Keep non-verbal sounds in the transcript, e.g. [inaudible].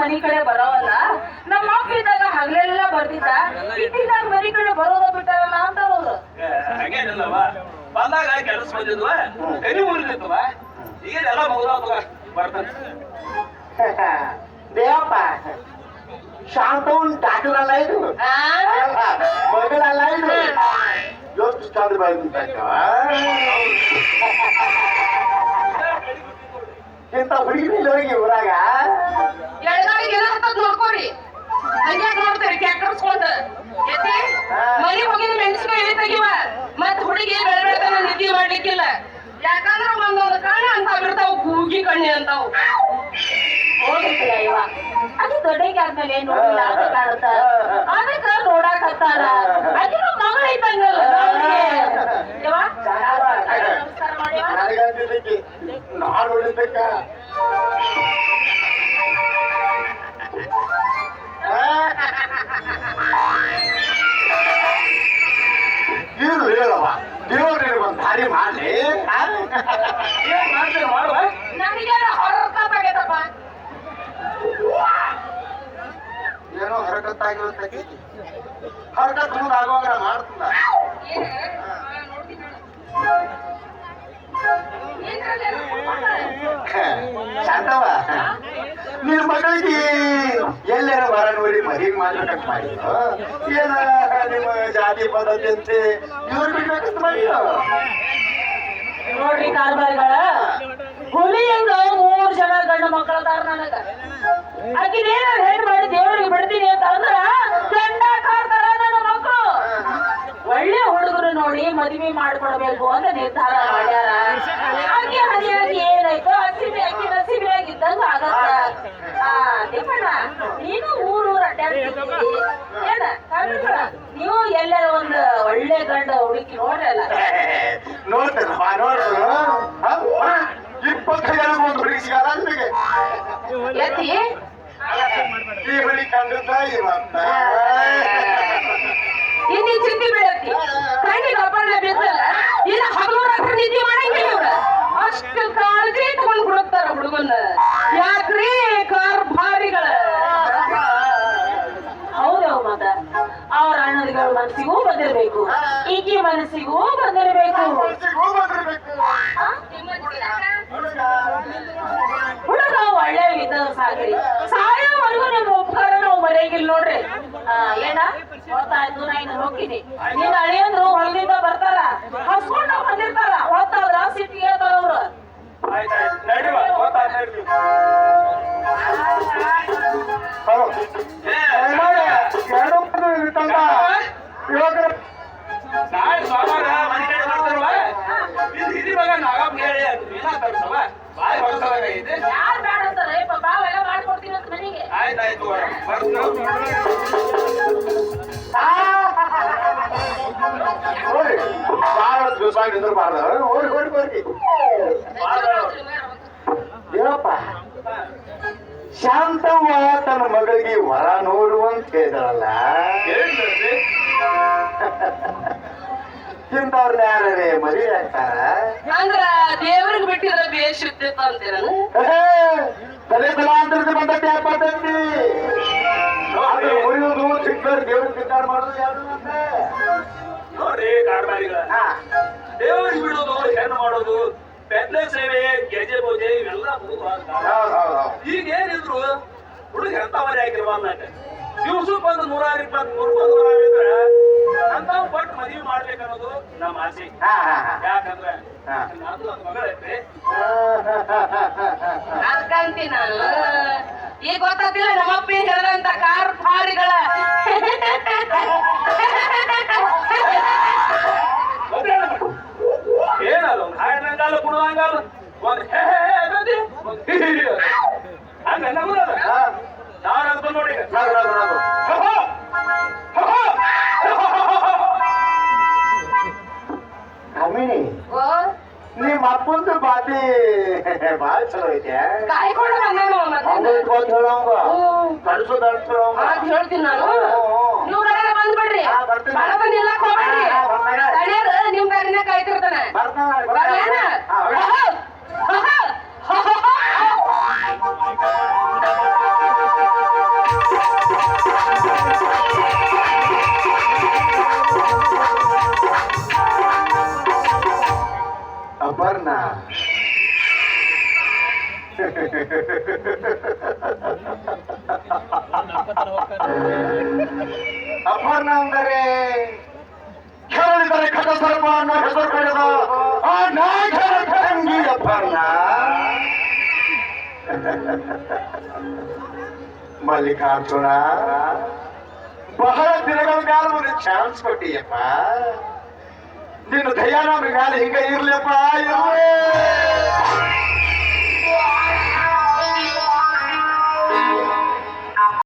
ಮನಿ ಕಡೆ ಬರೋವಲ್ಲ? ನಮ್ಮ ಅಪ್ಪ ಇದ್ದಾಗ ಹಗಲೆಲ್ಲ ಬರ್ತಿದ್ದ ಇದ್ದಿದ್ದಾಗ ಮನಿ ಕಡೆ ಬರೋದ ಬಿಟ್ಟಾರಲ್ಲ ಅಂತ ಅವ್ರು ಹಂಗೇನಿಲ್ಲವ ಬಂದಾಗ ಕೆಲಸ ಬಂದಿದ್ವ ಎನಿ ಊರಿರ್ತವ ಈಗ ಎಲ್ಲ ಮುಗಿದವ ಬರ್ತಾನೆ ದೇವಪ್ಪ ಶಾಂತವನ್ ಡಾಕ್ಟರ್ ಇದು? ಮಗಳಲ್ಲ ಇದು? ಎಷ್ಟು ಚಂದ್ರ [laughs] ಇಂಥ ಹುಡುಗಿ ಹೋಗಿ ಊರಾಗ? ಎಲ್ಲ ಹತ್ತದ್ ನೋಡ್ಕೋರಿ. ಹಂಗ್ಯಾಕ್ ನೋಡ್ತೀರಿ ಎತ್ತಿ ಮನಿ ಹೋಗಿದ ಮೆಣಸಿನ ಎಲ್ಲಿ ತೆಗಿವ. ಮತ್ ಹುಡುಗಿ ಬೆಳೆ ಬೆಳ್ತಾನ ನಿದ್ದೆ ಮಾಡ್ಲಿಕ್ಕಿಲ್ಲ. ಯಾಕಂದ್ರ ಒಂದೊಂದು ಕಣ್ಣು ಅಂತ ಬಿಡ್ತಾವ ಕೂಗಿ ಕಣ್ಣಿ ಅಂತಾವ್ ಅದು ದೊಡ್ಡಗೆ ಆದ್ಮೇಲೆ ನೋಡಿಲ್ಲ ಅಂತ ಕಾಣುತ್ತ ಅದಕ್ಕ ನೋಡಾಕ್ ಹತ್ತಾರ ಅದಿನ ಮಗಳ ನಮಸ್ಕಾರ ನನಗಂತಿದ್ದಕ್ಕೆ ನಾನು ಹೊಡಿತಕ್ಕ ಇದು ಹೇಳವ ದೇವ್ರಿಗೆ ಒಂದು ದಾರಿ ಮಾಡಲಿ. ಏನ್ ಮಾಡ್ತೀರಿ ಮಾಡುವ? ನನಗೆಲ್ಲ ಹೊರಕಾಗತ್ತಪ್ಪ ಏನೋ ಹರಕತ್ತಾಗಿರುತ್ತೆ ಹರಕತ್ ಮುಂದೆ ಆಗುವಾಗ ಮಾಡ್ತಿಲ್ಲ ಶಾಂತವ? ನಿನ್ ಮಗಳಿಗೆ ಎಲ್ಲರ ಬರ ನೋಡಿ ಮದುವೆ ಮಾಡ್ಬೇಕಂತ ಮಾಡಿದ್ರು. ಏನ ನಿಮ್ಮ ಜಾತಿ ಪದ್ಧತಿ ಅಂತ ಇವ್ರು ಬಿಡ್ಬೇಕಂತ ಮಾಡಿದ್ರು? ನೋಡ್ರಿ ಕಾಲ್ಬಾರಿಗಳ ಹುಲಿ ಹೆಂಗ ಮೂರ್ ಜನ ಗಂಡು ಮಕ್ಕಳ ನನಗ. ಆಕಿನೇನ ಹೆಣ್ ಮಾಡಿ ದೇವ್ರಿಗೆ ಬಿಡ್ತೀನಿ ಅಂತ ಅಂದ್ರ ಮದುವೆ ಮಾಡ್ಕೊಡ್ಬೇಕು ಅಂತ ನಿರ್ಧಾರ ಮಾಡ್ಯಾರ. ಆಕೆ ಹರಿಯಾಗಿ ಏನಾಯ್ತು? ಹಸಿಬಿ ಆಕಿ ಆಗಿದ್ದಂಗ ಆಗತ್ತ. ನಿಮ್ಮಣ್ಣ ನೀನು ಊರೂರು ಏನ ಕಾರ್ಬಾರಿಗಳ, ನೀವು ಎಲ್ಲರ ಒಂದು ಒಳ್ಳೆ ಗಂಡ ಹುಡುಕಿ ನೋಡ್ರಲ್ಲ. ನೋಡ್ತೇನೆ ಒಂದು ಹುಡುಗಿ ಸಿಗಲ್ಲ ನಿಮಗೆ ಎತ್ತಿ. ಈ ಹುಡುಗಿ ಕಂಡಿದ್ದ ಇವತ್ತ ಚಿಂತೆ ಬೀಳತ್ತಿ ಕಣ್ಣಿಗೆ ಅಪರ್ಣ ಬಿದ್ದಲ್ಲ ಇಲ್ಲ ಹಗಲು ನಿದ್ದೆ ಮಾಡಂಗಿಲ್ಲ ಇವ್ರ. ಅವ್ರ ಅಣ್ಣದಿಗಳ ಮನಸ್ಸಿಗೂ ಬಂದಿರ್ಬೇಕು. ಈಕಿ ಮನಸ್ಸಿಗೂ ಬಂದಿರ್ಬೇಕು? ಹುಡುಗ ಒಳ್ಳೆ ವಿಧ ಸಾಗ್ರಿ ಸಾಯೋವರೆಗೂ ನಿಮ್ಮ ಉಪಕಾರ ನಾವು ಮರೆಯಂಗಿಲ್ಲ ನೋಡ್ರಿ. ಏನ? ಗೊತ್ತಾಯ್ತು ನಾ ಇನ್ನು ಹೋಗ್ತೀನಿ. ನಿನ್ನ ಅಳಿಯಂದ್ರು ಹೊಲದಿಂದ ಬರ್ತಾರ. ಹಸ್ಕೊಂಡು ಬಂದಿರ್ತಾರ. ಓದ್ತಾವ್ರ ಸಿಟ್ಟಿಗೆ ಹೇಳ್ತಾರ ಅವ್ರು. ನಾಳೆ ಸೋಮವಾರ ಮನೆ ಕಡೆ ಬರ್ತಾರವ ಇದು ಹಿರಿ ಮಗ ನಾಗಪ್ಪ ಹೇಳಿ ಏನ ತರ್ಸವ ಬಾಯಿ ಹೊರಸವಾಗೈತೆ ಯಾರ್ ಬ್ಯಾಡ ಅಂತಾರ? ಅವೆಲ್ಲ ಮಾಡ್ಕೊಡ್ತೀನಿ ಅಂತ ಮನೆಗೆ. ಆಯ್ತಾಯ್ತು ಬರ್ತೀನಿ ನಿಂದ್ರಬಾರ್ದು ಓಡಿ ಓಡಿ ಬರ್ರಿ ಏನಪ್ಪ? ಶಾಂತವ್ವ ತನ್ನ ಮಗಳಿಗೆ ವರ ನೋಡುವಂತ ಹೇಳಿದಳಲ್ಲ ಇಂಥವ್ರನ್ನ ಯಾರೇ ಮರಿ ಹಾಕ್ತಾರ ಅಂದ್ರ ದೇವ್ರಿಗೆ ಬಿಟ್ಟಿದ್ರೆ ಬೇಷ್ ಇರ್ತಿತ್ತು ತಲೆ ಯಾಕೆ ಬರ್ತೈತಿ ಚಿಕ್ಕವ್ರು ದೇವ್ರಿಗೆ ಮಾಡೋದು ಅಂತ ನೋಡ್ರಿ ದೇವರಿಗೆ ಬಿಡೋದು ಹೆಣ್ಣು ಮಾಡೋದು ಪೆದ್ದ ಸೇವೆ ಗೆಜೆ ಪೂಜೆ ಇವೆಲ್ಲ ಈಗ ಏನಿದ್ರು ಹುಡುಗ ಎಂತ ಮರಿ ಹಾಕಿರುವ ಅನ್ನಕ್ಕೆ? ದಿವ್ಸಕ್ಕೆ ಬಂದು ನೂರಾರು ಇಪ್ಪತ್ತ್ ಮೂರು ಅಂತ ಪಟ್ಟು ಮದುವೆ ಮಾಡ್ಬೇಕನ್ನೋದು ನಮ್ಮ ಆಸೆ. ಹಾ ಹಾ ಹಾ. ಯಾಕಂದ್ರೆ. ನಂದು ಒಂದು ಮಗಳೈತ್ರಿ ಅದಕ್ಕಂತಿ ನಾನು ಈಗ ಗೊತ್ತಾಗ್ತಿಲ್ಲ ನಮ್ಮಪ್ಪ ಹೇಳಿದಂತ ಕಾರ್ ಭಾರಿಗಳ ಒಂದು ಹೇ ಅನ್ನೋದು, ಒಂದು ಹಿ ಹಿ ಹಿ ಅನ್ನೋದು. ಹಂಗ ನಗುದದ ಹಾ. ನಾನು ನೋಡಿ. ನಗು, ನಗು, ನಗು. ಓ ನಿಮ್ಮ ಅಪ್ಪಂದು ಬಾತಿ ಬಾಳ ಚಲೋ ಐತೆ ಕಾಯ್ಕೊಂಡು ಬಂದೇನು ಮತ್ತೆ ಹೇಳೋಂಗ. ಕಳ್ಸೋದ್ ಅನ್ಸೋಂಗ ಅದ್ ಹೇಳ್ತೀನಿ ನಾನು ನೀವು ಗಾಡಿಗೆ ಬಂದ್ಬಿಡ್ರಿ. ಬಡ ಬಂದು ಇಲ್ಲ ಹೋಗ್ಬೇಡ್ರಿ ಹಾ, ಹಾ, ಬರ್ತಾನೆ. ತಡಿಯೋದು ನಿಮ್ ಗಾಡಿನ ಕಾಯ್ತಿರ್ತಾನೆ ಬರ್ತಾನೆ, ಬರ್ಲೇನ? ಬರ್ತಾನೆ. ಅಪರ್ಣ ಅಂದರೆ ಕೇಳಿದರೆ ಖಟ ಸರ್ಪ ಅನ್ನೋ ಹೆಸರು ಪಡೆದ ಆ ನಾಯಕರ ತಂಗಿ ಅಪರ್ಣ ಮಲ್ಲಿಕಾರ್ಜುನ ಬಹಳ ದಿನಗಳ ಮ್ಯಾಲ ಒಂದು ಚಾನ್ಸ್ ಕೊಟ್ಟಿಯಪ್ಪ ನಿನ್ನ ದಯಾನಂದ ಮ್ಯಾಲ ಹಿಂಗ ಇರ್ಲಿಯಪ್ಪ ಇರ್ಲಿ